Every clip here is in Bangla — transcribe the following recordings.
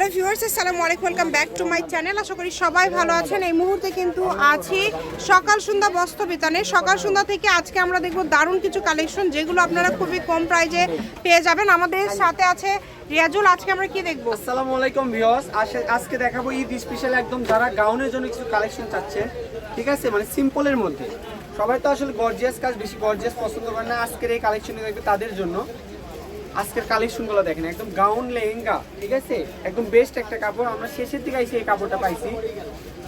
হ্যালো ভিউয়ার্স, আসসালামু আলাইকুম, welcome back to my channel. আশা করি সবাই ভালো আছেন। এই মুহূর্তে কিন্তু আছি সকাল সন্ধ্যা বস্ত্র বিতানে। সকাল সন্ধ্যা থেকে আজকে আমরা দেখব দারুণ কিছু কালেকশন যেগুলো আপনারা খুবই কম প্রাইজে পেয়ে যাবেন। আমাদের সাথে আছে রিয়াজুল। আজকে আমরা কি দেখব? আসসালামু আলাইকুম ভিউয়ার্স। আজকে দেখাবো ঈদ স্পেশাল একদম যারা গাউনের জন্য কিছু কালেকশন চাচ্ছে, ঠিক আছে? মানে সিম্পলের মধ্যে। সবাই তো আসলে গর্জিয়াস কাজ বেশি গর্জিয়াস পছন্দ করে না আজকের এই কালেকশন দেখবে তাদের জন্য। আজকের কালেকশনগুলো দেখেন, একদম গাউন লেহেঙ্গা, ঠিক আছে? একদম বেস্ট একটা কাপড়। আমরা শেষের দিকে এসে এই কাপড়টা পাইছি।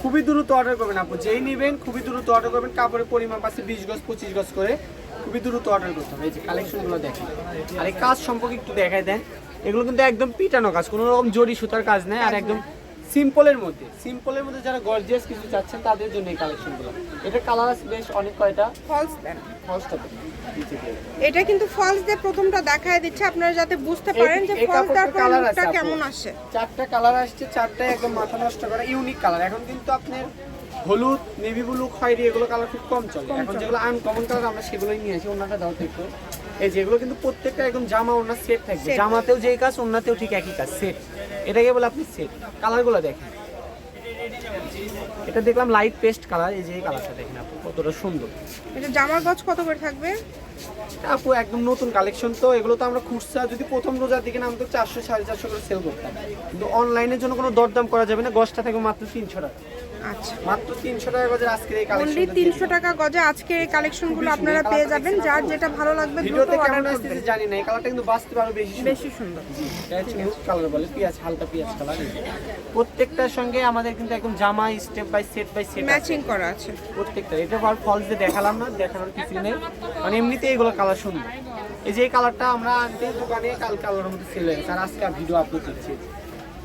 খুবই দ্রুত অর্ডার করবেন আপু। যেই নেবেন, খুবই দ্রুত অর্ডার করবেন। কাপড়ের পরিমাণ পাচ্ছে বিশ গজ, পঁচিশ গজ করে। খুবই দ্রুত অর্ডার করতে হবে। এই যে কালেকশনগুলো দেখেন। আর এই কাজ সম্পর্কে একটু দেখাই দেন। এগুলো কিন্তু একদম পিটানো কাজ, কোনো রকম জড়ি সুতার কাজ নেই। আর একদম সিম্পলের মধ্যে সিম্পলের মধ্যে যারা গর্জিয়াস কিছু চাচ্ছেন তাদের জন্য এই কালেকশনগুলো এটা কালার বেশ অনেক কয়টা? ফলস দেন। ফলসটা এটা কিন্তু ফলস দিয়ে প্রথমটা দেখায় দিচ্ছে আপনারা যাতে বুঝতে পারেন যে ফলস দেওয়ার আপু। কেমন আসে। চারটা কালার আসছে চারটায় একদম মাথা নষ্ট করা ইউনিক কালার এখন কিন্তু আপনার হলুদ নেভি ব্লু খয়েরি এগুলো কালার খুব কম চলে। এখন যেগুলো আনকমন কালার আমরা সেগুলোই নিয়ে আসি ওনাটা দাও একটু। এই যেগুলো কিন্তু প্রত্যেকটা একদম জামা ওনার সেট থাকবে। জামাতেও যেই কাজ ওনাতেও ঠিক একই কাজ সেট এটাকে বলে আপনি সেট কালারগুলো দেখেন। এটা দেখলাম লাইট পেস্ট কালার এই যে কালারটা দেখেন আপু কতটা সুন্দর। এটা জামার গজ কত করে থাকবে? আপু একদম নতুন কালেকশন তো এগুলো তো আমরা খুচরা যদি প্রথম রোজার দিকে নামতো চারশো সাড়ে চারশো করে সেল করতাম। কিন্তু অনলাইনের জন্য কোনো দরদাম করা যাবে না গজটা থাকবে মাত্র তিনশো টাকা। আচ্ছা। মাত্র তিনশো টাকা গজের আজকের এই অনলি কালেকশন তিনশো টাকা গজে আজকে এই কালেকশনগুলো আপনারা পেয়ে যাবেন। যার যেটা ভালো লাগবে দ্রুত অর্ডার করবেন জানি না এই কালারটা কিন্তু বাস্তবে আরও বেশি সুন্দর। বেশি সুন্দর। জি এটা হচ্ছে নুড কালার বলে পেঁয়াজ হালকা পেঁয়াজ কালার প্রত্যেকটার সঙ্গে আমাদের কিন্তু একদম জামা step by set by set matching করা আছে। প্রত্যেকটা। এটা আবার ফলস দিয়ে দেখালাম না দেখানোর কিছু নেই। মানে এমনিতে এগুলো কালার সুন্দর। এই যে এই কালারটা আমরা আনতে দোকানে কাল কালারের মধ্যে সেল হয়ে গেছে। আর আজকে ভিডিও আপলোড করছি।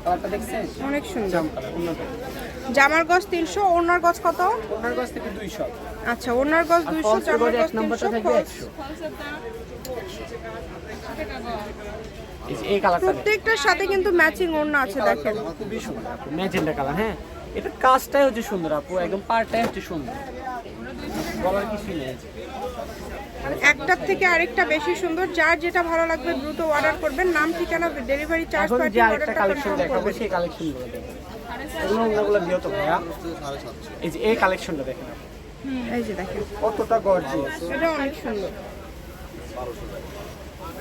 কালারটা দেখছেন? অনেক সুন্দর। জামার গজ তিনশো ওনার গজ কত? ওনার কাছ থেকে দুইশো। আচ্ছা ওনার গজ দুইশো জামার গজ তিনশো এই কালারটা। প্রত্যেকটার সাথে কিন্তু ম্যাচিং ওড়না আছে দেখেন। খুবই সুন্দর ম্যাজেন্ডা কালার হ্যাঁ? এটা কাজটাই হচ্ছে সুন্দর আপু একদম পার্টটাই হচ্ছে সুন্দর। একটার থেকে আরেকটা বেশি সুন্দর যার যেটা ভালো লাগবে দ্রুত অর্ডার করবেন। নাম ঠিকানা ডেলিভারি চার্জ এখন পাঠিয়ে অর্ডারটা কালেকশন কনফার্ম করবেন। সেই কালেকশনগুলো দেখেন। এগুলো অন্যগুলো দিও তো ভাইয়া। এই যে এই কালেকশনটা দেখেন আপু। এই যে দেখেন। কতটা গর্জিয়াস এটা অনেক সুন্দর।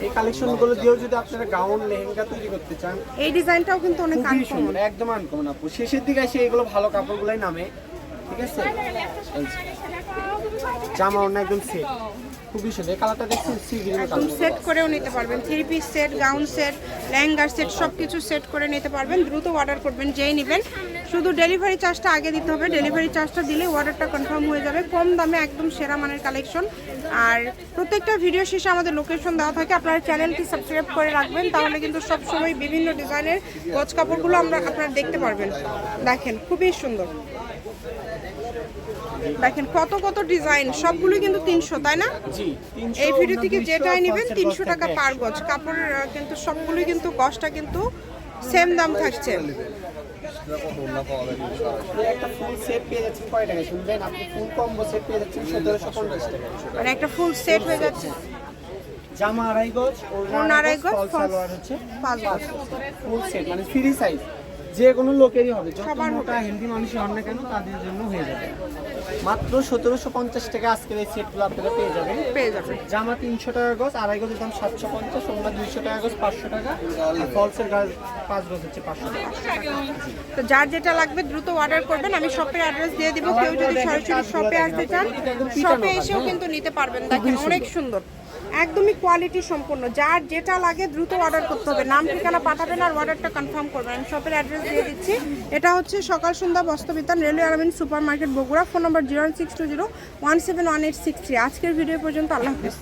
এই কালেকশনগুলো দিয়েও যদি আপনারা গাউন লেহেঙ্গা তৈরি করতে চান এই ডিজাইনটাও কিন্তু অনেক আনকমন একদম আনকমন আপু। শেষের দিকে এসে এগুলো ভালো কাপড়গুলোই নামে। ঠিক আছে? জামা অন্য একদম সেট খুবই সুন্দর। এই কালারটা দেখছেন? সি গ্রিন কালার সেট করেও নিতে পারবেন। Three piece set gown set লেহেঙ্গার set সব কিছু সেট করে নিতে পারবেন। দ্রুত অর্ডার করবেন যেই নেবেন। শুধু ডেলিভারি চার্জটা আগে দিতে হবে। ডেলিভারি চার্জটা দিলে অর্ডারটা কনফার্ম হয়ে যাবে। কম দামে একদম সেরা মানের কালেকশন আর প্রত্যেকটা ভিডিও শেষে আমাদের লোকেশন দেওয়া থাকে। আপনারা চ্যানেলটি সাবস্ক্রাইব করে রাখবেন। তাহলে কিন্তু সবসময় বিভিন্ন ডিজাইনের গজ কাপড়গুলো আমরা আপনারা দেখতে পারবেন। দেখেন খুবই সুন্দর। দেখেন কত কত ডিজাইন সবগুলোই কিন্তু তিনশো তাই না? জি এই ভিডিও থেকে যেটাই নেবেন তিনশো টাকা পার গজ। কাপড়ের কিন্তু সবগুলোই কিন্তু গজটা কিন্তু সেম দাম থাকছে। একটা ফুল সেট পেয়ে যাচ্ছেন কয় টাকা শুনবেন আপনি ফুল কম্বো সেট পেয়ে যাচ্ছেন সতেরোশো পঞ্চাশ টাকা মানে একটা ফুল সেট হয়ে যাচ্ছে। জামা আড়াই গজ আড়াই গজ, পাঁচ গজ। ফুল সেট মানে ফ্রি সাইজ যে কোনো লোকেরই হবে। যত মোটা হেলদি মানুষই হন না কেন তাদের জন্য হয়ে যাবে। মাত্র সতেরোশো পঞ্চাশ টাকা আজকের এই সেটগুলো আপনারা পেয়ে যাবেন। পেয়ে যাবেন। জামা তিনশো টাকা গজ আড়াই গজের দাম সাতশো পঞ্চাশ ওড়না দুইশো টাকা গজ পাঁচশো টাকা আর ফলসের গাছ পাঁচ গজ হচ্ছে পাঁচশো টাকা। তো যার যেটা লাগবে দ্রুত অর্ডার করবেন আমি শপের অ্যাড্রেস দিয়ে দিব। কেউ যদি সরাসরি শপে আসতে চান শপে এসেও কিন্তু নিতে পারবেন। দেখেন অনেক সুন্দর। একদমই কোয়ালিটি সম্পূর্ণ। যার যেটা লাগে দ্রুত অর্ডার করতে হবে। নাম, ঠিকানা পাঠাবেন আর অর্ডারটা কনফার্ম করবেন। আমি শপের অ্যাড্রেস দিয়ে দিচ্ছি। এটা হচ্ছে সকাল সন্ধ্যা বস্তবিতান railway আরামিন supermarket Bogura. Phone number zero six two zero one seven one eight six three আজকের ভিডিও পর্যন্ত আল্লাহ হাফিজ।